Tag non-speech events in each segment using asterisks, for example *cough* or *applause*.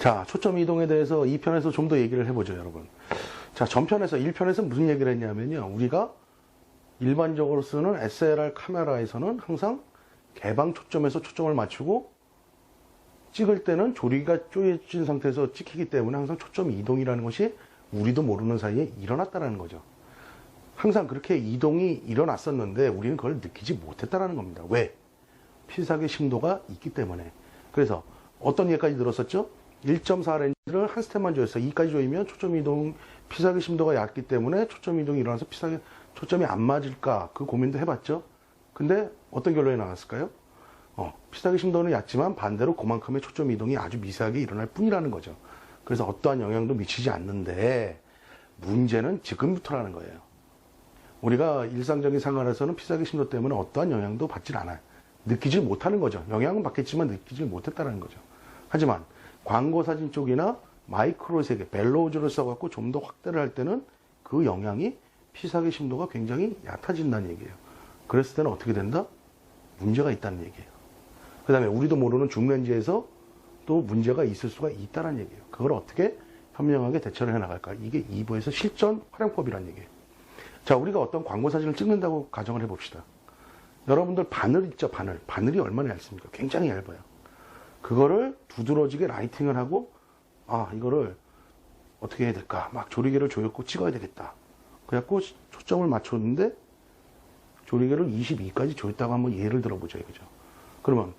자, 초점 이동에 대해서 2편에서 좀 더 얘기를 해보죠, 여러분. 자, 전편에서 1편에서 무슨 얘기를 했냐면요. 우리가 일반적으로 쓰는 SLR 카메라에서는 항상 개방 초점에서 초점을 맞추고 찍을 때는 조리가 쪼여진 상태에서 찍히기 때문에 항상 초점 이동이라는 것이 우리도 모르는 사이에 일어났다는 거죠. 항상 그렇게 이동이 일어났었는데 우리는 그걸 느끼지 못했다는 겁니다. 왜? 피사계 심도가 있기 때문에. 그래서 어떤 예까지 들었었죠? 1.4 렌즈를 한 스텝만 조였어요. 2까지 조이면 초점 이동, 피사계 심도가 얕기 때문에 초점 이동이 일어나서 피사계 초점이 안 맞을까 그 고민도 해봤죠. 근데 어떤 결론이 나왔을까요? 어, 피사계 심도는 얕지만 반대로 그만큼의 초점 이동이 아주 미세하게 일어날 뿐이라는 거죠. 그래서 어떠한 영향도 미치지 않는데 문제는 지금부터라는 거예요. 우리가 일상적인 생활에서는 피사계 심도 때문에 어떠한 영향도 받질 않아요. 느끼질 못하는 거죠. 영향은 받겠지만 느끼질 못했다는 거죠. 하지만 광고 사진 쪽이나 마이크로 세계, 벨로우즈를 써갖고 좀 더 확대를 할 때는 그 영향이 피사계 심도가 굉장히 얕아진다는 얘기예요. 그랬을 때는 어떻게 된다? 문제가 있다는 얘기예요. 그 다음에 우리도 모르는 줌렌즈에서 또 문제가 있을 수가 있다는 얘기예요. 그걸 어떻게 현명하게 대처를 해나갈까? 이게 2부에서 실전 활용법이라는 얘기예요. 자, 우리가 어떤 광고 사진을 찍는다고 가정을 해봅시다. 여러분들 바늘 있죠, 바늘. 바늘이 얼마나 얇습니까? 굉장히 얇아요. 그거를 두드러지게 라이팅을 하고, 아, 이거를 어떻게 해야 될까? 막 조리개를 조였고 찍어야 되겠다. 그래갖고 초점을 맞췄는데, 조리개를 22까지 조였다고 한번 예를 들어보죠, 이거죠. 그러면,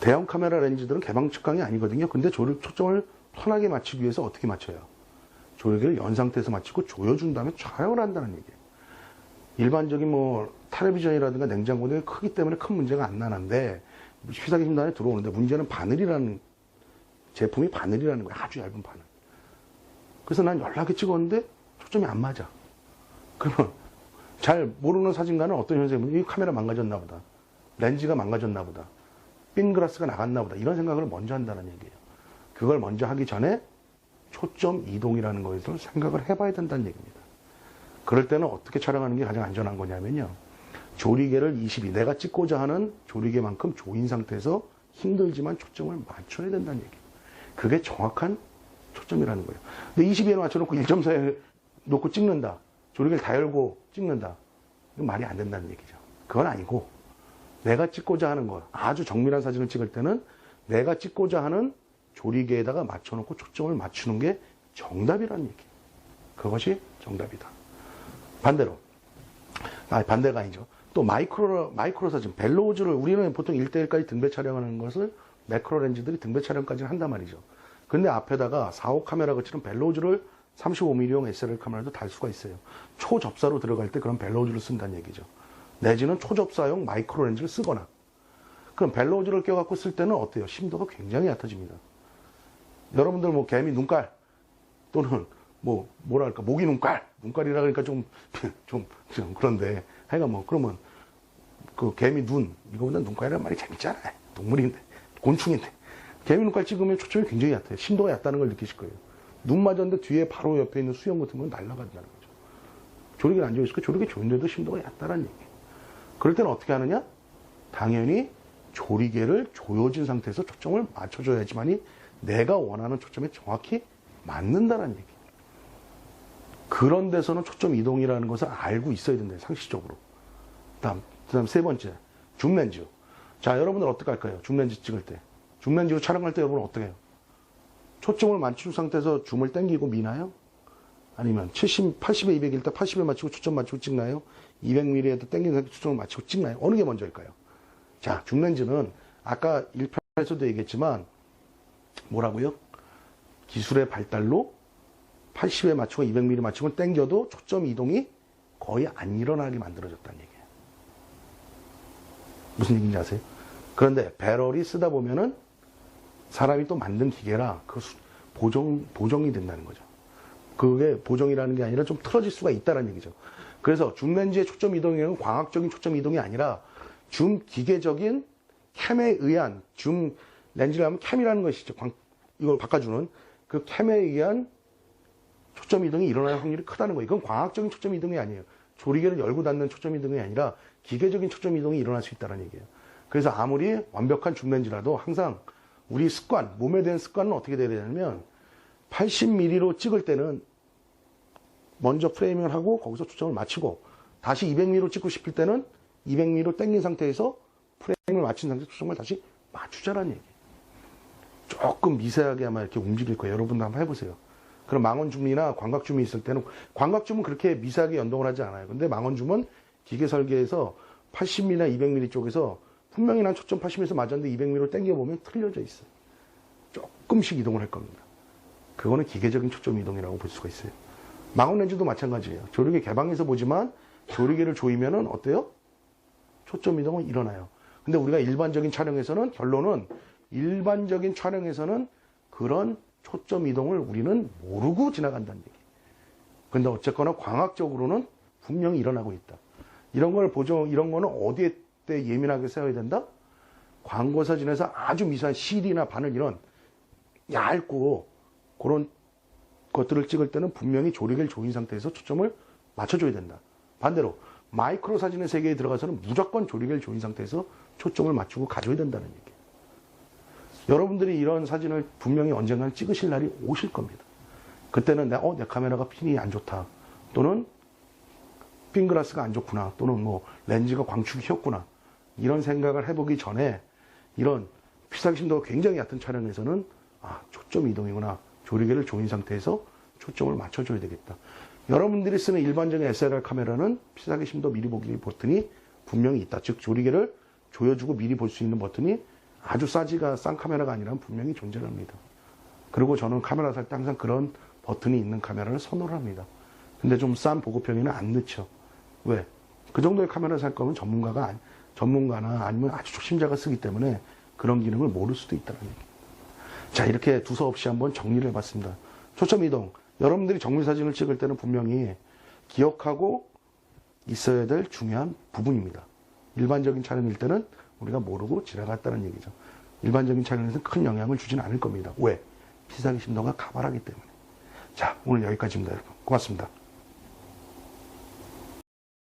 대형 카메라 렌즈들은 개방 측강이 아니거든요. 근데 조리, 초점을 편하게 맞추기 위해서 어떻게 맞춰요? 조리개를 연 상태에서 맞추고 조여준 다음에 촬영을 한다는 얘기예요. 일반적인 뭐 텔레비전이라든가 냉장고는 크기 때문에 큰 문제가 안 나는데 피사기 심단에 들어오는데 문제는 바늘이라는 제품이 바늘이라는 거야. 아주 얇은 바늘. 그래서 난 연락에 찍었는데 초점이 안 맞아. 그러면 잘 모르는 사진가는 어떤 현상이 보면 이 카메라 망가졌나 보다. 렌즈가 망가졌나 보다. 빈 그라스가 나갔나 보다. 이런 생각을 먼저 한다는 얘기예요. 그걸 먼저 하기 전에 초점 이동이라는 것을 생각을 해봐야 된다는 얘기입니다. 그럴 때는 어떻게 촬영하는 게 가장 안전한 거냐면요. 조리개를 22, 내가 찍고자 하는 조리개만큼 조인 상태에서 힘들지만 초점을 맞춰야 된다는 얘기예요. 그게 정확한 초점이라는 거예요. 근데 22에 맞춰놓고 1.4에 놓고 찍는다. 조리개를 다 열고 찍는다. 이건 말이 안 된다는 얘기죠. 그건 아니고 내가 찍고자 하는 거 아주 정밀한 사진을 찍을 때는 내가 찍고자 하는 조리개에다가 맞춰놓고 초점을 맞추는 게 정답이라는 얘기예요. 그것이 정답이다. 반대로. 아, 반대가 아니죠. 또 마이크로, 마이크로 사진, 벨로우즈를 우리는 보통 1대1까지 등배 촬영하는 것을 매크로 렌즈들이 등배 촬영까지는 한단 말이죠. 근데 앞에다가 4호 카메라가 치는 벨로우즈를 35mm용 SLR 카메라도 달 수가 있어요. 초접사로 들어갈 때 그런 벨로우즈를 쓴다는 얘기죠. 내지는 초접사용 마이크로 렌즈를 쓰거나. 그럼 벨로우즈를 껴갖고 쓸 때는 어때요? 심도가 굉장히 얕아집니다. 여러분들 뭐 개미 눈깔 또는 뭐 뭐랄까 모기 눈깔 눈깔이라 그러니까 좀 *laughs* 좀좀 그런데 하여간 뭐 그러면 그 개미 눈 이거보다 눈깔이란 말이 재밌잖아요 동물인데 곤충인데. 개미 눈깔 찍으면 초점이 굉장히 얕아요. 심도가 얕다는 걸 느끼실 거예요. 눈 맞았는데 뒤에 바로 옆에 있는 수영 같은 건 날아간다는 거죠. 조리개 안 좋으니까 조리개 좋은데도 심도가 얕다는 얘기예요 그럴 때는 어떻게 하느냐? 당연히 조리개를 조여진 상태에서 초점을 맞춰줘야지만이 내가 원하는 초점에 정확히 맞는다는 얘기. 그런 데서는 초점 이동이라는 것을 알고 있어야 된다, 상식적으로. 다음, 그 다음 세 번째, 줌렌즈. 자, 여러분들 어떻게 할까요? 줌렌즈 찍을 때. 줌렌즈로 촬영할 때 여러분 어떻게 해요? 초점을 맞춘 상태에서 줌을 당기고 미나요? 아니면 70, 80에 200일 때 80에 맞추고 초점 맞추고 찍나요? 200mm에도 당긴 상태 초점을 맞추고 찍나요? 어느 게 먼저일까요? 자, 줌렌즈는 아까 1편에서도 얘기했지만 뭐라고요? 기술의 발달로 80에 맞추고 200mm 맞추고 땡겨도 초점 이동이 거의 안 일어나게 만들어졌다는 얘기예요. 무슨 얘기인지 아세요? 그런데 배럴이 쓰다 보면은 사람이 또 만든 기계라 그 보정, 보정이 된다는 거죠. 그게 보정이라는 게 아니라 좀 틀어질 수가 있다는 얘기죠. 그래서 줌 렌즈의 초점 이동은 광학적인 초점 이동이 아니라 줌 기계적인 캠에 의한 줌 렌즈를 하면 캠이라는 것이죠. 광, 이걸 바꿔주는 그 캠에 의한 초점 이동이 일어날 확률이 크다는 거예요. 이건 과학적인 초점 이동이 아니에요. 조리개를 열고 닫는 초점 이동이 아니라 기계적인 초점 이동이 일어날 수 있다는 얘기예요. 그래서 아무리 완벽한 줌렌즈라도 항상 우리 습관, 몸에 대한 습관은 어떻게 돼야 되냐면 80mm로 찍을 때는 먼저 프레이밍을 하고 거기서 초점을 맞추고 다시 200mm로 찍고 싶을 때는 200mm로 당긴 상태에서 프레임을 맞춘 상태에서 초점을 다시 맞추자라는 얘기. 조금 미세하게 아마 이렇게 움직일 거예요. 여러분도 한번 해보세요. 그럼 망원줌이나 광각줌이 있을 때는 광각줌은 그렇게 미세하게 연동을 하지 않아요. 근데 망원줌은 기계 설계에서 80mm, 200mm 쪽에서 분명히 난 초점 80mm에서 맞았는데 200mm로 당겨보면 틀려져 있어요. 조금씩 이동을 할 겁니다. 그거는 기계적인 초점 이동이라고 볼 수가 있어요. 망원 렌즈도 마찬가지예요. 조리개 개방해서 보지만 조리개를 조이면은 어때요? 초점 이동은 일어나요. 근데 우리가 일반적인 촬영에서는 결론은 일반적인 촬영에서는 그런 초점 이동을 우리는 모르고 지나간다는 얘기. 근데 어쨌거나 광학적으로는 분명히 일어나고 있다. 이런 걸 보죠. 이런 거는 어디에 때 예민하게 세워야 된다? 광고 사진에서 아주 미세한 실이나 바늘 이런 얇고 그런 것들을 찍을 때는 분명히 조리개를 조인 상태에서 초점을 맞춰줘야 된다. 반대로 마이크로 사진의 세계에 들어가서는 무조건 조리개를 조인 상태에서 초점을 맞추고 가져야 된다는 얘기예요. 여러분들이 이런 사진을 분명히 언젠가는 찍으실 날이 오실 겁니다. 그때는 내, 어, 내 카메라가 핀이 안 좋다. 또는 핀그라스가 안 좋구나. 또는 뭐 렌즈가 광축이 휘었구나. 이런 생각을 해보기 전에 이런 피사기 심도가 굉장히 얕은 촬영에서는 아, 초점 이동이구나. 조리개를 조인 상태에서 초점을 맞춰줘야 되겠다. 여러분들이 쓰는 일반적인 SLR 카메라는 피사기 심도 미리 보기 버튼이 분명히 있다. 즉, 조리개를 조여주고 미리 볼 수 있는 버튼이 아주 싸지가 싼 카메라가 아니라 분명히 존재합니다. 그리고 저는 카메라 살 때 항상 그런 버튼이 있는 카메라를 선호를 합니다. 근데 좀 싼 보급형에는 안 넣죠. 왜? 그 정도의 카메라 살 거면 전문가가, 아니- 전문가나 아니면 아주 초심자가 쓰기 때문에 그런 기능을 모를 수도 있다는 얘기. 자, 이렇게 두서없이 한번 정리를 해봤습니다. 초점 이동. 여러분들이 정밀 사진을 찍을 때는 분명히 기억하고 있어야 될 중요한 부분입니다. 일반적인 촬영일 때는 우리가 모르고 지나갔다는 얘기죠. 일반적인 촬영에서는 큰 영향을 주지는 않을 겁니다. 왜? 피사기 심도가 가발하기 때문에. 자, 오늘 여기까지입니다, 여러분. 고맙습니다.